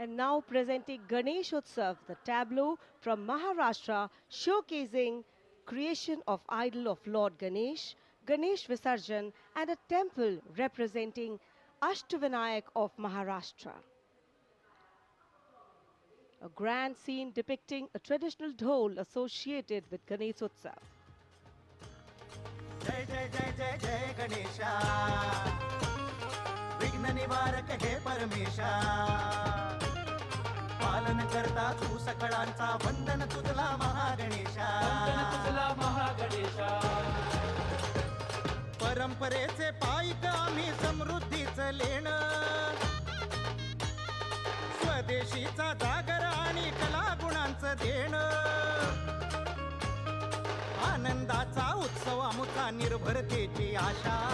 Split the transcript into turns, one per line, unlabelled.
and now presenting Ganesh Utsav, the tableau from Maharashtra showcasing creation of idol of Lord Ganesh, Ganesh Visarjan and a temple representing Ashtavinayak of Maharashtra. A grand scene depicting a traditional dhol associated with Ganesh Utsav.
Jai Jai Jai Jai Jai Ganesha Vigna Parmesha पालन करता तू सकळांचा वंदन तुझला महागणेशा.
तुझला महागणेशा.
परंपरेचे पायिक आम्ही समृद्धीच लेण. स्वदेशीचा जागर आणि कला गुणांचं देण. आनंदाचा उत्सव आमुचा निर्भरतेची आशा.